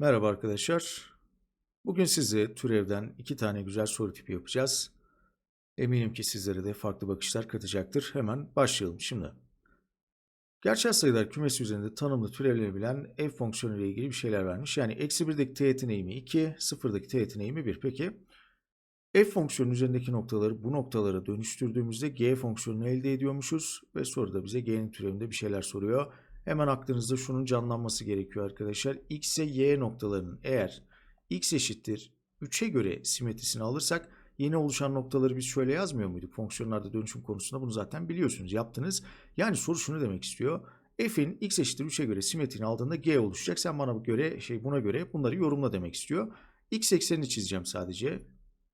Merhaba arkadaşlar. Bugün size türevden iki tane güzel soru tipi yapacağız. Eminim ki sizlere de farklı bakışlar katacaktır. Hemen başlayalım şimdi. Gerçel sayılar kümesi üzerinde tanımlı türevlenebilen f fonksiyonu ile ilgili bir şeyler vermiş. Yani eksi 1'deki t yeteneğimi 2, 0'daki t yeteneğimi 1. Peki f fonksiyonun üzerindeki noktaları bu noktalara dönüştürdüğümüzde g fonksiyonunu elde ediyormuşuz. Ve soruda bize g'nin türevinde bir şeyler soruyor. Hemen aklınızda şunun canlanması gerekiyor arkadaşlar. X ve Y noktalarının eğer X eşittir 3'e göre simetrisini alırsak yeni oluşan noktaları biz şöyle yazmıyor muyduk? Fonksiyonlarda dönüşüm konusunda bunu zaten biliyorsunuz, yaptınız. Yani soru şunu demek istiyor. F'in X eşittir 3'e göre simetrini aldığında G oluşacak. Sen bana göre şey buna göre bunları yorumla demek istiyor. X eksenini çizeceğim sadece.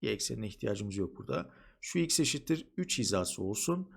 Y eksenine ihtiyacımız yok burada. Şu X eşittir 3 hizası olsun.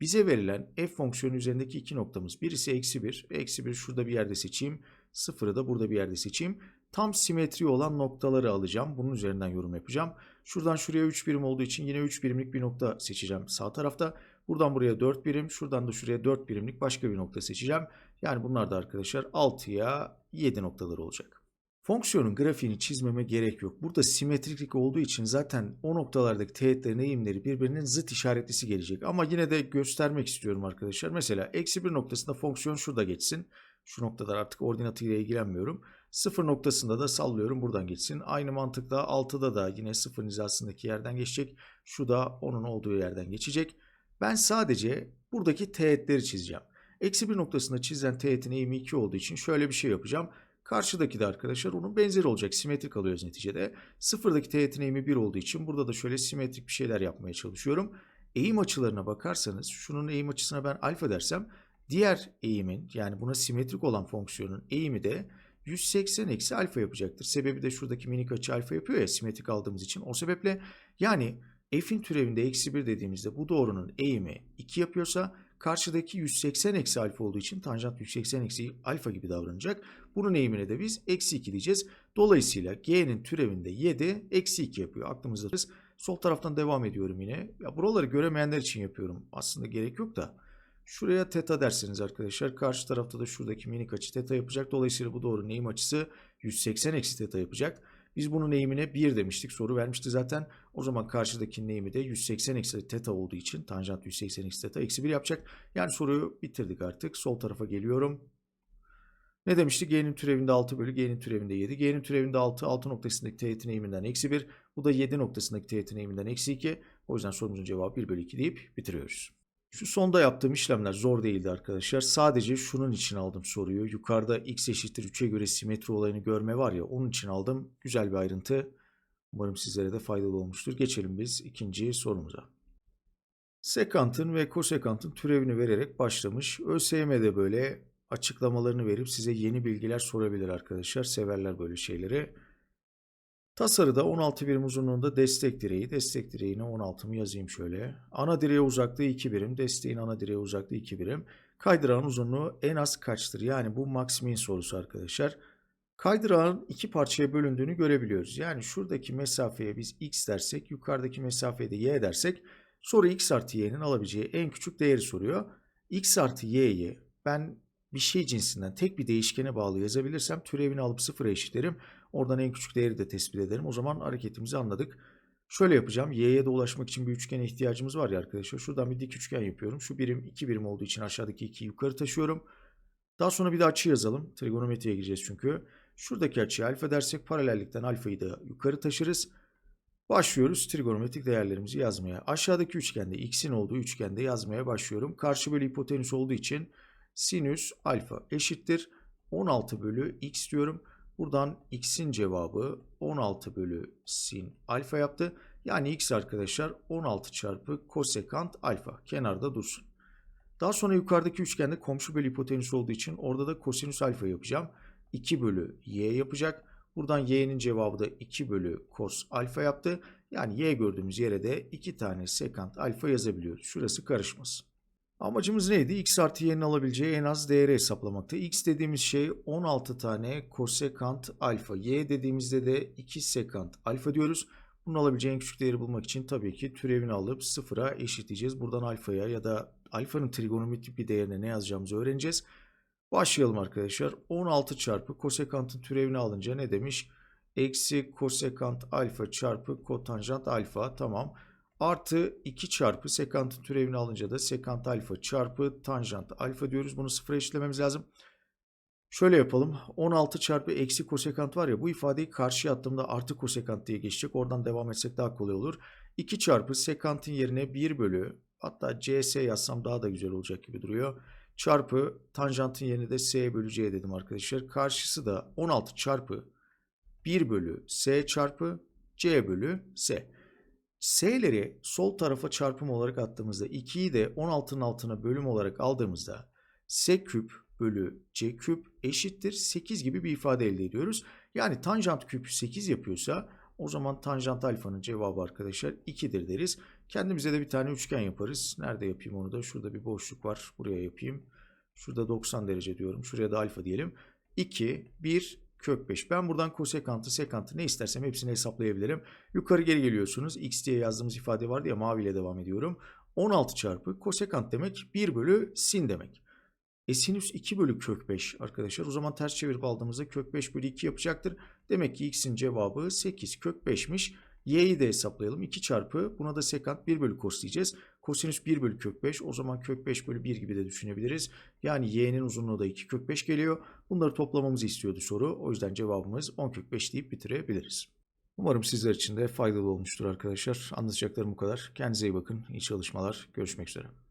Bize verilen f fonksiyonu üzerindeki iki noktamız. Birisi eksi 1. Eksi 1 şurada bir yerde seçeyim. Sıfırı da burada bir yerde seçeyim. Tam simetri olan noktaları alacağım. Bunun üzerinden yorum yapacağım. Şuradan şuraya 3 birim olduğu için yine 3 birimlik bir nokta seçeceğim sağ tarafta. Buradan buraya 4 birim. Şuradan da şuraya 4 birimlik başka bir nokta seçeceğim. Yani bunlar da arkadaşlar 6'ya 7 noktaları olacak. Fonksiyonun grafiğini çizmeme gerek yok. Burada simetriklik olduğu için zaten o noktalardaki teğetlerin eğimleri birbirinin zıt işaretlisi gelecek. Ama yine de göstermek istiyorum arkadaşlar. Mesela eksi bir noktasında fonksiyon şurada geçsin. Şu noktalar artık ordinatıyla ilgilenmiyorum. Sıfır noktasında da sallıyorum buradan geçsin. Aynı mantıkla 6'da da yine sıfır hizasındaki yerden geçecek. Şu da onun olduğu yerden geçecek. Ben sadece buradaki teğetleri çizeceğim. Eksi bir noktasında çizilen teğetin eğimi 2 olduğu için şöyle bir şey yapacağım. Karşıdaki de arkadaşlar onun benzeri olacak. Simetrik alıyoruz neticede. Sıfırdaki teğetin eğimi 1 olduğu için burada da şöyle simetrik bir şeyler yapmaya çalışıyorum. Eğim açılarına bakarsanız şunun eğim açısına ben alfa dersem diğer eğimin yani buna simetrik olan fonksiyonun eğimi de 180 eksi alfa yapacaktır. Sebebi de şuradaki minik açı alfa yapıyor ya simetrik aldığımız için. O sebeple yani f'in türevinde eksi 1 dediğimizde bu doğrunun eğimi 2 yapıyorsa Karşıdaki 180 eksi alfa olduğu için tanjant 180 eksi alfa gibi davranacak. Bunun eğimine de biz eksi 2 diyeceğiz. Dolayısıyla g'nin türevinde 7 eksi 2 yapıyor. Aklımızda biz sol taraftan devam ediyorum yine. Ya buraları göremeyenler için yapıyorum. Aslında gerek yok da. Şuraya teta derseniz arkadaşlar karşı tarafta da şuradaki minik açı teta yapacak. Dolayısıyla bu doğrunun eğim açısı 180 eksi teta yapacak. Biz bunun eğimine 1 demiştik. Soru vermişti zaten. O zaman karşıdakinin eğimi de 180 eksi teta olduğu için tanjant 180 eksi teta eksi 1 yapacak. Yani soruyu bitirdik artık. Sol tarafa geliyorum. Ne demişti? G'nin türevinde 6 bölü G'nin türevinde 7. G'nin türevinde 6, 6 noktasındaki teğetin eğiminden eksi 1. Bu da 7 noktasındaki teğetin eğiminden eksi 2. O yüzden sorumuzun cevabı 1 bölü 2 deyip bitiriyoruz. Şu sonda yaptığım işlemler zor değildi arkadaşlar. Sadece şunun için aldım soruyu. Yukarıda x eşittir 3'e göre simetri olayını görme var ya onun için aldım. Güzel bir ayrıntı. Umarım sizlere de faydalı olmuştur. Geçelim biz ikinci sorumuza. Sekantın ve kosekantın türevini vererek başlamış. ÖSYM'de böyle açıklamalarını verip size yeni bilgiler sorabilir arkadaşlar. Severler böyle şeyleri. Tasarıda 16 birim uzunluğunda destek direği. Destek direğine 16'mı yazayım şöyle. Ana direğe uzaklığı 2 birim. Desteğin ana direğe uzaklığı 2 birim. Kaydırağın uzunluğu en az kaçtır? Yani bu max min sorusu arkadaşlar. Kaydırağın iki parçaya bölündüğünü görebiliyoruz. Yani şuradaki mesafeye biz x dersek, yukarıdaki mesafeye de y dersek soru x artı y'nin alabileceği en küçük değeri soruyor. x artı y'yi ben bir şey cinsinden tek bir değişkene bağlı yazabilirsem türevini alıp sıfıra eşitlerim. Oradan en küçük değeri de tespit ederim. O zaman hareketimizi anladık. Şöyle yapacağım. Y'ye de ulaşmak için bir üçgene ihtiyacımız var ya arkadaşlar. Şuradan bir dik üçgen yapıyorum. Şu birim iki birim olduğu için aşağıdaki 2'yi yukarı taşıyorum. Daha sonra bir de açı yazalım. Trigonometriye gireceğiz çünkü. Şuradaki açıyı alfa dersek paralellikten alfayı da yukarı taşırız. Başlıyoruz trigonometrik değerlerimizi yazmaya. Aşağıdaki üçgende x'in olduğu üçgende yazmaya başlıyorum. Karşı bölü hipotenüs olduğu için sinüs alfa eşittir. 16 bölü x diyorum. Buradan x'in cevabı 16 bölü sin alfa yaptı. Yani x arkadaşlar 16 çarpı kosekant alfa kenarda dursun. Daha sonra yukarıdaki üçgende komşu bölü hipotenüs olduğu için orada da kosinüs alfa yapacağım. 2 bölü y yapacak. Buradan y'nin cevabı da 2 bölü kos alfa yaptı. Yani y gördüğümüz yere de 2 tane sekant alfa yazabiliyoruz. Şurası karışmasın. Amacımız neydi? x artı y'nin alabileceği en az değeri hesaplamaktı. x dediğimiz şey 16 tane kosekant alfa. y dediğimizde de 2 sekant alfa diyoruz. Bunun alabileceği en küçük değeri bulmak için tabii ki türevini alıp sıfıra eşitleyeceğiz. Buradan alfaya ya da alfanın trigonometrik bir değerine ne yazacağımızı öğreneceğiz. Başlayalım arkadaşlar. 16 çarpı kosekantın türevini alınca ne demiş? Eksi kosekant alfa çarpı kotanjant alfa. Tamam. Artı 2 çarpı sekantın türevini alınca da sekant alfa çarpı tanjant alfa diyoruz. Bunu sıfıra eşitlememiz lazım. Şöyle yapalım. 16 çarpı eksi kosekant var ya bu ifadeyi karşıya attığımda artı kosekant diye geçecek. Oradan devam etsek daha kolay olur. 2 çarpı sekantın yerine 1 bölü hatta cs yazsam daha da güzel olacak gibi duruyor. Çarpı tanjantın yerine de s bölü c dedim arkadaşlar. Karşısı da 16 çarpı 1 bölü s çarpı c bölü s. S'leri sol tarafa çarpım olarak attığımızda 2'yi de 16'nın altına bölüm olarak aldığımızda s küp bölü c küp eşittir 8 gibi bir ifade elde ediyoruz. Yani tanjant küp 8 yapıyorsa o zaman tanjant alfanın cevabı arkadaşlar 2'dir deriz. Kendimize de bir tane üçgen yaparız. Nerede yapayım onu da? Şurada bir boşluk var. Buraya yapayım. Şurada 90 derece diyorum. Şuraya da alfa diyelim. 2, 1, kök 5. Ben buradan kosekantı, sekantı ne istersem hepsini hesaplayabilirim. Yukarı geri geliyorsunuz. X diye yazdığımız ifade vardı ya maviyle devam ediyorum. 16 çarpı kosekant demek 1 bölü sin demek. E sinüs 2 bölü kök 5 arkadaşlar. O zaman ters çevirip aldığımızda kök 5 bölü 2 yapacaktır. Demek ki x'in cevabı 8 kök 5'miş. Y'yi de hesaplayalım. 2 çarpı buna da sekant 1 bölü kos diyeceğiz. Kosinüs 1 bölü kök 5 o zaman kök 5 bölü 1 gibi de düşünebiliriz. Yani y'nin uzunluğu da 2 kök 5 geliyor. Bunları toplamamızı istiyordu soru. O yüzden cevabımız 10 kök 5 deyip bitirebiliriz. Umarım sizler için de faydalı olmuştur arkadaşlar. Anlatacaklarım bu kadar. Kendinize iyi bakın. İyi çalışmalar. Görüşmek üzere.